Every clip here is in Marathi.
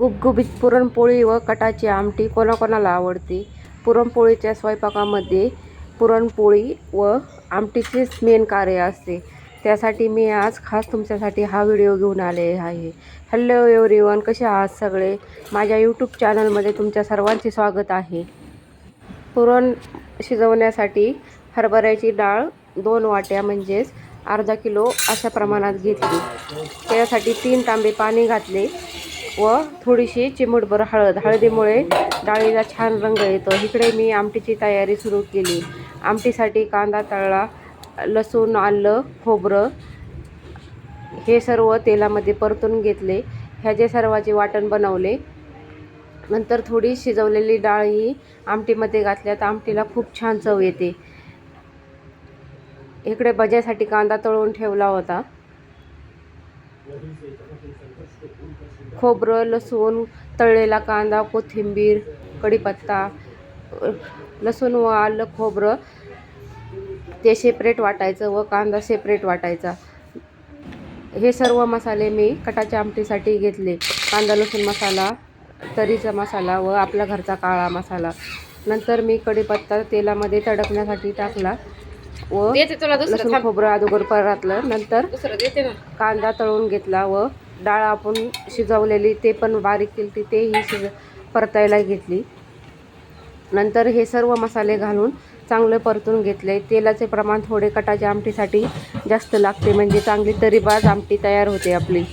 गुबगुबीत पुरणपोळी व कटाची आमटी कोणाकोणाला आवडते? पुरणपोळीच्या स्वयंपाकामध्ये पुरणपोळी व आमटीचेच मेन कार्य असते. त्यासाठी मी आज खास तुमच्यासाठी हा व्हिडिओ घेऊन आले आहे. हॅलो एव्हरीवन कसे आहात सगळे? माझ्या यूट्यूब चॅनलमध्ये तुमच्या सर्वांचे स्वागत आहे. पुरण शिजवण्यासाठी हरभऱ्याची डाळ दोन वाट्या म्हणजेच अर्धा किलो अशा प्रमाणात घेतली. त्यासाठी तीन तांबे पाणी घातले. व थोडीशी चिमूटभर हळद. हळदीमुळे डाळीला छान रंग येतो. इकडे मी आमटीची तयारी सुरू केली. आमटीसाठी कांदा तळला लसूण आलं खोबरं हे सर्व तेलामध्ये परतून घेतले. ह्याचे सर्वाचे वाटण बनवले. नंतर थोडी शिजवलेली डाळ ही आमटीमध्ये घातल्यात. आमटीला खूप छान चव येते. इकडे भज्यासाठी कांदा तळून ठेवला होता. खोबरं लसूण तळलेला कांदा कोथिंबीर कढीपत्ता लसूण व आलं खोबरं ते सेपरेट वाटायचं व कांदा सेपरेट वाटायचा. हे सर्व मसाले मी कटाच्या आमटीसाठी घेतले. कांदा लसूण मसाला तरीचा मसाला व आपला घरचा काळा मसाला. नंतर मी कढीपत्ता तेलामध्ये तडकण्यासाठी टाकला. व देते तुला दुसरं लसूण थांब. खोबरं अगोदर परतलं नंतर दुसरं देते ना. कांदा तळून घेतला व डाळ आपण शिजवलेली ते पण बारीक केली तेही शिज परतायला घेतली. नंतर हे सर्व मसाले घालून चांगले परतून घेतले. तेलाचे प्रमाण थोडे कटाच्या आमटीसाठी जास्त लागते म्हणजे चांगली तरीबाज आमटी तयार होते आपली.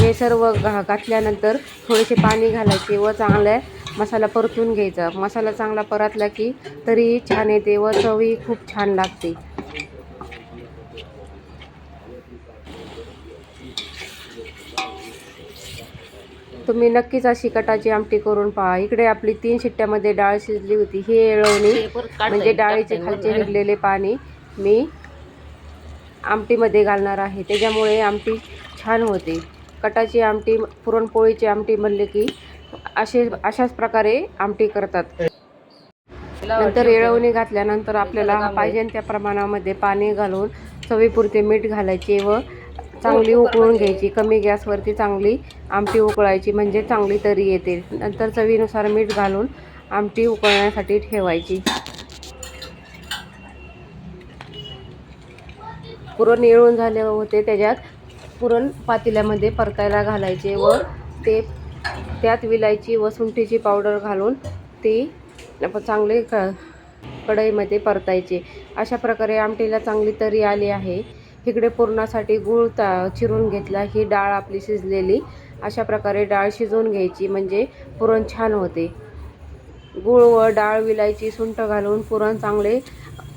हे सर्व घा घातल्यानंतर थोडेसे पाणी घालायचे व चांगल्या मसाला परतून घ्यायचा. मसाला चांगला परतला की तरीही छान येते व चवही खूप छान लागते. तुम्ही नक्कीच अशी कटाची आमटी करून पहा. इकडे आपली तीन शिट्ट्यामध्ये डाळ शिजली होती. ही येळवणी म्हणजे डाळीचे खालचे. निघलेले पाणी मी आमटीमध्ये घालणार आहे. त्याच्यामुळे आमटी छान होते. कटाची आमटी पुरणपोळीची आमटी म्हणले की असे अशाच प्रकारे आमटी करतात. नंतर येळवणी घातल्यानंतर आपल्याला पाहिजे त्या प्रमाणामध्ये पाणी घालून चवीपुरते मीठ घालायचे व चांगली उकळून घ्यायची. कमी गॅसवरती चांगली आमटी उकळायची म्हणजे चांगली तरी येते. नंतर चवीनुसार मीठ घालून आमटी उकळण्यासाठी ठेवायची. पुरण येळून झाले होते त्याच्यात पुरण पातेल्यामध्ये परतायला घालायचे व ते त्यात विलायची व सुंठीची पावडर घालून ती चांगले क कढईमध्ये परतायचे. अशा प्रकारे आमटीला चांगली तरी आली आहे. इकडे पुरणासाठी गूळ ता चिरून घेतला. ही डाळ आपली शिजलेली. अशा प्रकारे डाळ शिजवून घ्यायची. म्हणजे पुरण छान होते. गूळ व डाळ विलायची सुंठ घालून पुरण चांगले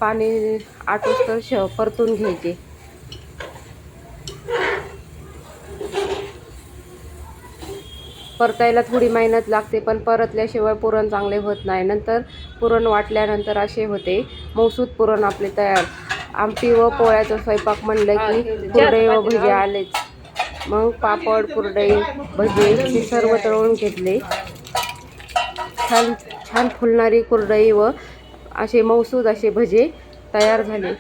पाणी आटोस्तर श परतून घ्यायचे. परतायला थोडी मेहनत लागते पण परतल्याशिवाय पुरण चांगले होत नाही. नंतर पुरण वाटल्यानंतर असे होते मौसूद पुरण आपले तयार. आमटी व पोळ्याचा स्वयंपाक म्हणलं की कुरडई व भजे आलेच. मग पापड कुरडई भजे हे सर्व तळून घेतले. छान छान फुलणारी कुरडई व असे मौसूद असे भजे तयार झाले.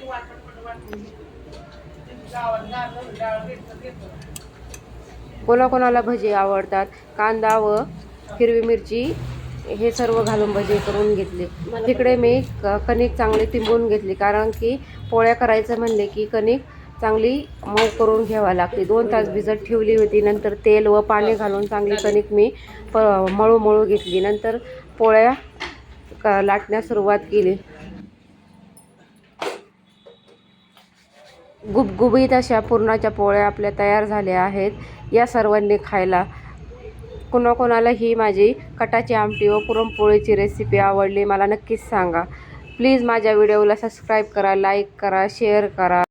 कोणाकोणाला भजे आवडतात? कांदा व हिरवी मिरची हे सर्व घालून भजे करून घेतले. तिकडे मी क- कणिक चांगली तिंबून घेतली. कारण की पोळ्या करायचं म्हणले की कणिक चांगली मऊ करून घ्यावा लागते. दोन तास भिजत ठेवली होती. नंतर तेल व पाणी घालून चांगली कणिक मी प मळू मळू घेतली. नंतर पोळ्या का लाटण्यास सुरुवात केली. गुबगुबीत अशा पुरणाच्या पोळ्या आपल्या तयार झाल्या आहेत. या सर्वांनी खायला. कोणाकोणाला ही माझी कटाची आमटी व पुरणपोळीची रेसिपी आवडली मला नक्कीच सांगा. प्लीज माझ्या व्हिडिओला सबस्क्राईब करा लाईक करा शेअर करा.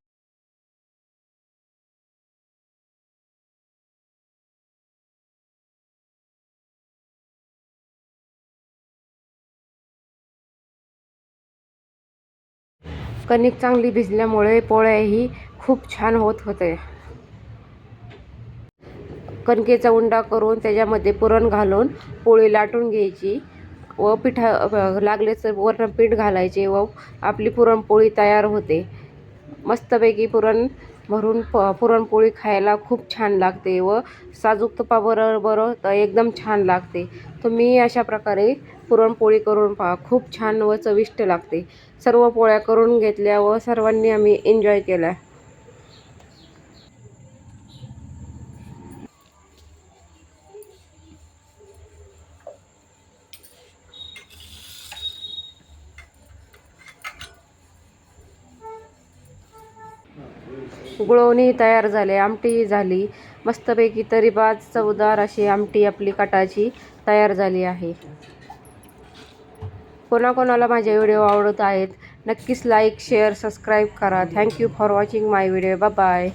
कणिक चांगली भिजल्यामुळे पोळ्याही खूप छान होत होते. कणकेचा उंडा करून त्याच्यामध्ये पुरण घालून पोळी लाटून घ्यायची व पिठा लागले तर वरण पीठ घालायचे व आपली पुरणपोळी तयार होते. मस्तपैकी पुरण भरून प पुरणपोळी खायला खूप छान लागते व साजूक तुपाबरोबर एकदम छान लागते. तुम्ही अशा प्रकारे पुरणपोळी करून पहा खूप छान व चविष्ट लागते. सर्व पोळ्या करून घेतल्या व सर्वांनी आम्ही एन्जॉय केला गुळवणी तयार झाले आमटी झाली. मस्तपैकी तरी पाच चवदार अशी आमटी आपली कटाची तयार झाली आहे. कोणाकोणाला माझे व्हिडिओ आवडत आहेत नक्कीच लाईक शेअर सबस्क्राईब करा. Thank you for watching my video bye